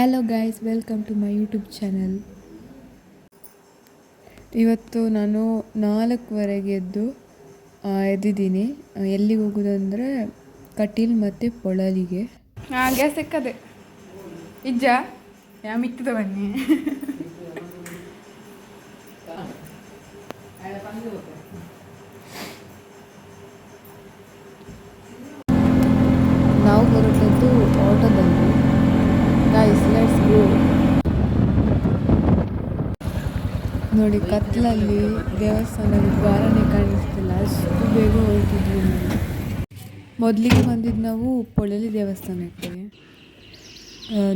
Hello guys welcome to my YouTube channel ಇವತ್ತು ನಾನು ನಾಲ್ಕುವರೆಗೆ ಎದ್ದು ಎದ್ದಿದ್ದೀನಿ. ಎಲ್ಲಿಗೆ ಹೋಗೋದಂದರೆ ಕಟೀಲ್ ಮತ್ತು ಪೊಳಲಿಗೆ. ಹಾಂ ಗ್ಯಾಸ್ ಸಿಕ್ಕದೆ ಇಜ್ಜ? ಯಾ ಮಿಕ್ಕಿದ ಬನ್ನಿ. ನೋಡಿ, ಕತ್ಲಲ್ಲಿ ದೇವಸ್ಥಾನದ ದ್ವಾರನೇ ಕಾಣಿಸ್ತಿಲ್ಲ. ಅಷ್ಟು ಬೇಗ ಹೋಗ್ತಿದ್ವಿ ನಾವು. ಮೊದಲಿಗೆ ಬಂದಿದ್ದು ನಾವು ಪೊಳಲಿ ದೇವಸ್ಥಾನಕ್ಕೆ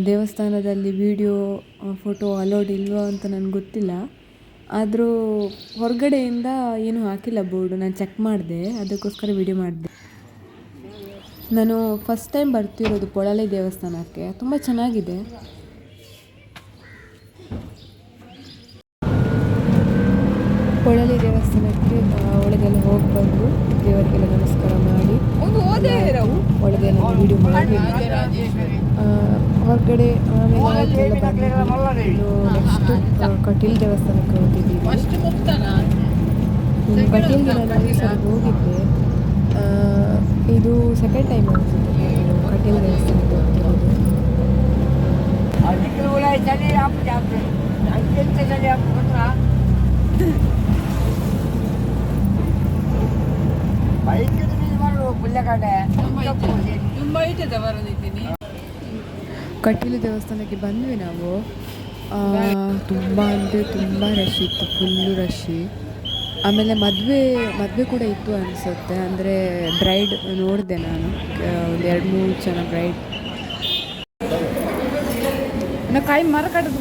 ದೇವಸ್ಥಾನದಲ್ಲಿ ವಿಡಿಯೋ ಫೋಟೋ ಅಲೋಡ್ ಇಲ್ವೋ ಅಂತ ನನಗೆ ಗೊತ್ತಿಲ್ಲ. ಆದರೂ ಹೊರಗಡೆಯಿಂದ ಏನು ಹಾಕಿಲ್ಲ ಬೋರ್ಡು ನಾನು ಚೆಕ್ ಮಾಡಿದೆ, ಅದಕ್ಕೋಸ್ಕರ ವಿಡಿಯೋ ಮಾಡಿದೆ. ನಾನು ಫಸ್ಟ್ ಟೈಮ್ ಬರ್ತಿರೋದು ಪೊಳಲಿ ದೇವಸ್ಥಾನಕ್ಕೆ. ತುಂಬ ಚೆನ್ನಾಗಿದೆ. ಪೊಳಲಿ ದೇವಸ್ಥಾನಕ್ಕೆ ಒಳಗೆಲ್ಲ ಹೋಗಿ ಬಂದು ದೇವರಿಗೆಲ್ಲ ನಮಸ್ಕಾರ ಮಾಡಿ. ಒಳಗೆಲ್ಲ ವಿಡಿಯೋ ಮಾಡಿ. ಹೊರಗಡೆ ಆಮೇಲೆ ನೆಕ್ಸ್ಟ್ ಕಟೀಲ್ ದೇವಸ್ಥಾನಕ್ಕೆ ಹೋಗಿದ್ದೀವಿ ಕಟೀಲ್ ನಾನು ಸಲ ಹೋಗಿದ್ದೆ. ಇದು ಸೆಕೆಂಡ್ ಟೈಮ್ ಅನಿಸುತ್ತೆ. ಕಟೀಲ್ ದೇವಸ್ಥಾನಕ್ಕೆ ತುಂಬ ಬರೋದಿದ್ದೀನಿ. ಕಟೀಲು ದೇವಸ್ಥಾನಕ್ಕೆ ಬಂದ್ವಿ ನಾವು. ಆ, ತುಂಬ ಅಂದರೆ ತುಂಬ ರಶ್ ಇತ್ತು ಫುಲ್ಲು ರಶ್ಶಿ ಆಮೇಲೆ ಮದುವೆ ಮದುವೆ ಕೂಡ ಇತ್ತು ಅನಿಸುತ್ತೆ. ಅಂದರೆ ಬ್ರೈಡ್ ನೋಡಿದೆ ನಾನು. ಒಂದು ಎರಡು ಮೂರು ಜನ ಬ್ರೈಡ್ ನಾ ಕಾಯಿ ಮರ ಕಟ್ಟದು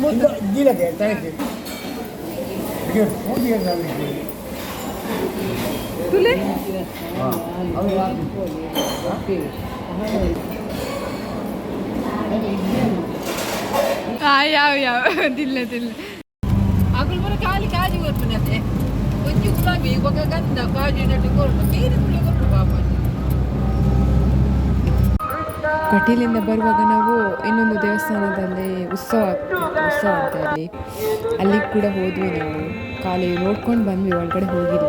ಆ ಯಾವ ಯಾವ? ದಿಲ್ಲ ದಿಲ್ಲ ಅಕಲ್ ಬರ ಕಾಲಿ ಕಾಜಿ ಅದೇ. ಒಂಜಿ ಗುಲಾಬಿ ఒక ಗಂಧ ಕಾಜಿ ನಟ್ಟು ಕೊರ್ಪು ನೀರು ಕೊರ್ಪು ಪಾಪ. ಕಟೀಲಿಂದ ಬರುವಾಗ ನಾವು ಇನ್ನೊಂದು ದೇವಸ್ಥಾನದಲ್ಲಿ ಉತ್ಸವ ಆಗ್ತಿತ್ತು ಉತ್ಸವ ಅಂತ ಅಲ್ಲಿ ಅಲ್ಲಿಗೆ ಕೂಡ ಹೋದ್ವಿ ನಾವು. ಖಾಲಿ ನೋಡ್ಕೊಂಡು ಬಂದ್ವಿ, ಒಳಗಡೆ ಹೋಗಿಲ್ಲ.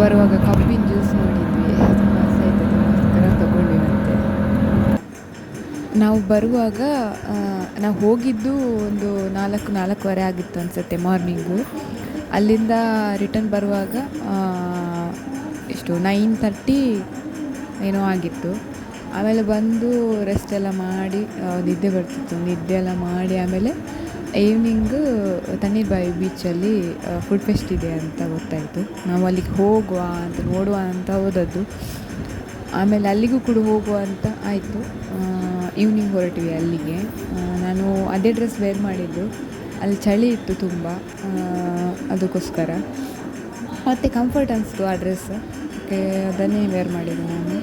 ಬರುವಾಗ ಕಬ್ಬಿನ ಜ್ಯೂಸ್ ನೋಡಿದ್ವಿ. ತಗೊಂಡ್ವಿ ಮತ್ತೆ. ನಾವು ಬರುವಾಗ ನಾವು ಹೋಗಿದ್ದು ಒಂದು ನಾಲ್ಕು, ನಾಲ್ಕುವರೆ ಆಗಿತ್ತು ಅನಿಸುತ್ತೆ ಮಾರ್ನಿಂಗು. ಅಲ್ಲಿಂದ ರಿಟರ್ನ್ ಬರುವಾಗ ಎಷ್ಟು, ನೈನ್ ತರ್ಟಿ ಏನೋ ಆಗಿತ್ತು. ಆಮೇಲೆ ಬಂದು ರೆಸ್ಟ್ ಎಲ್ಲ ಮಾಡಿ ನಿದ್ದೆ ಬರ್ತಿತ್ತು. ನಿದ್ದೆ ಎಲ್ಲ ಮಾಡಿ ಆಮೇಲೆ ಈವ್ನಿಂಗು ತಣ್ಣೀರ್ಬಾಯಿ ಬೀಚಲ್ಲಿ ಫುಡ್ ಫೆಸ್ಟ್ ಇದೆ ಅಂತ ಗೊತ್ತಾಯಿತು. ನಾವು ಅಲ್ಲಿಗೆ ಹೋಗುವ ಅಂತ ನೋಡುವ ಅಂತ ಹೋದದ್ದು. ಆಮೇಲೆ ಅಲ್ಲಿಗೂ ಕೂಡ ಹೋಗುವ ಅಂತ ಆಯಿತು. ಈವ್ನಿಂಗ್ ಹೊರಟಿವಿ ಅಲ್ಲಿಗೆ. ನಾನು ಅದೇ ಡ್ರೆಸ್ ವೇರ್ ಮಾಡಿದ್ದು. ಅಲ್ಲಿ ಚಳಿ ಇತ್ತು ತುಂಬ ಅದಕ್ಕೋಸ್ಕರ. ಮತ್ತು ಕಂಫರ್ಟ್ ಅನಿಸ್ತು ಆ ಡ್ರೆಸ್ ಓಕೆ ಅದನ್ನೇ ವೇರ್ ಮಾಡಿದ್ದು ನಾನು.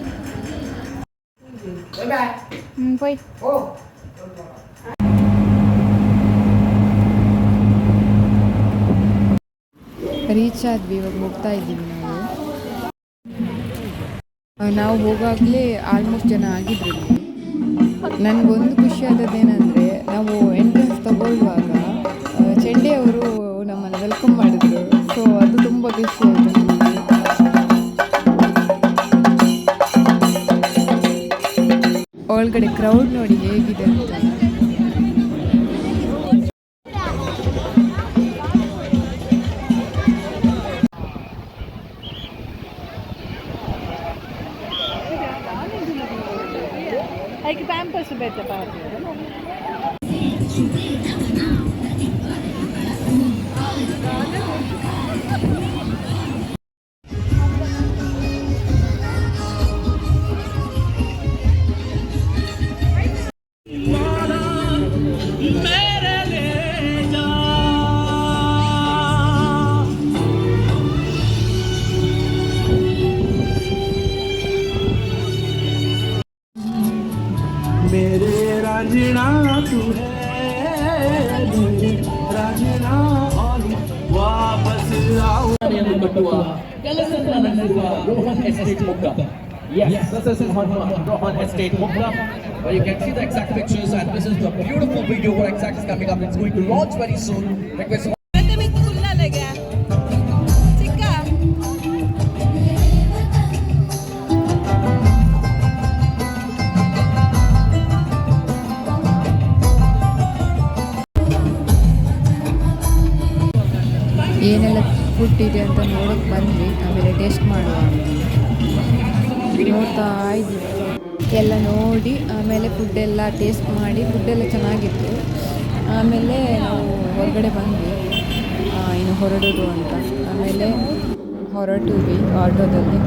ರೀಚ್ ಆದ್ವಿ, ಇವಾಗ ಹೋಗ್ತಾ ಇದ್ದೀವಿ ನಾವು. ನಾವು ಹೋಗಾಗಲೇ ಆಲ್ಮೋಸ್ಟ್ ಜನ ಆಗಿದ್ರು ನನಗೊಂದು ಖುಷಿ ಆದದ್ದೇನೆಂದರೆ, ನಾವು ಎಂಟ್ರೆನ್ಸ್ ತಗೊಳ್ಳುವಾಗ ಚೆಂಡೆ ಅವರು ನಮ್ಮನ್ನು ವೆಲ್ಕಮ್ ಮಾಡಿದ್ರು. ಸೊ ಅದು ತುಂಬ ಖುಷಿ ಆಯಿತು ಒಳಗಡೆ ಕ್ರೌಡ್ ನೋಡಿ ಹೇಗಿದೆ ಅಂತ. vai preparar? समझना तू है राजना ऑली वापस आओ yang kedua Galasan dan kedua Rohan Estate Mukta Yes, yes, this is in Rohan, Estate Mukta where you can see the exact pictures and this is the beautiful video what exact is coming up. It's going to launch very soon. Request ಏನೆಲ್ಲ food ಇದೆ ಅಂತ ನೋಡೋಕೆ ಬಂದ್ವಿ, ಆಮೇಲೆ taste ಮಾಡುವ. ನೋಡ್ತಾ ಇದ್ವಿ. ಎಲ್ಲ ನೋಡಿ, ಆಮೇಲೆ ಫುಡ್ಡೆಲ್ಲ ಟೇಸ್ಟ್ ಮಾಡಿ ಫುಡ್ಡೆಲ್ಲ ಚೆನ್ನಾಗಿತ್ತು. ಆಮೇಲೆ ನಾವು ಹೊರಗಡೆ ಬಂದ್ವಿ. ಇನ್ನು ಹೊರಡೋದು ಅಂತ. ಆಮೇಲೆ ಹೊರಟುವಿ ಆಟೋದಲ್ಲಿ.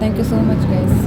Thank you so much guys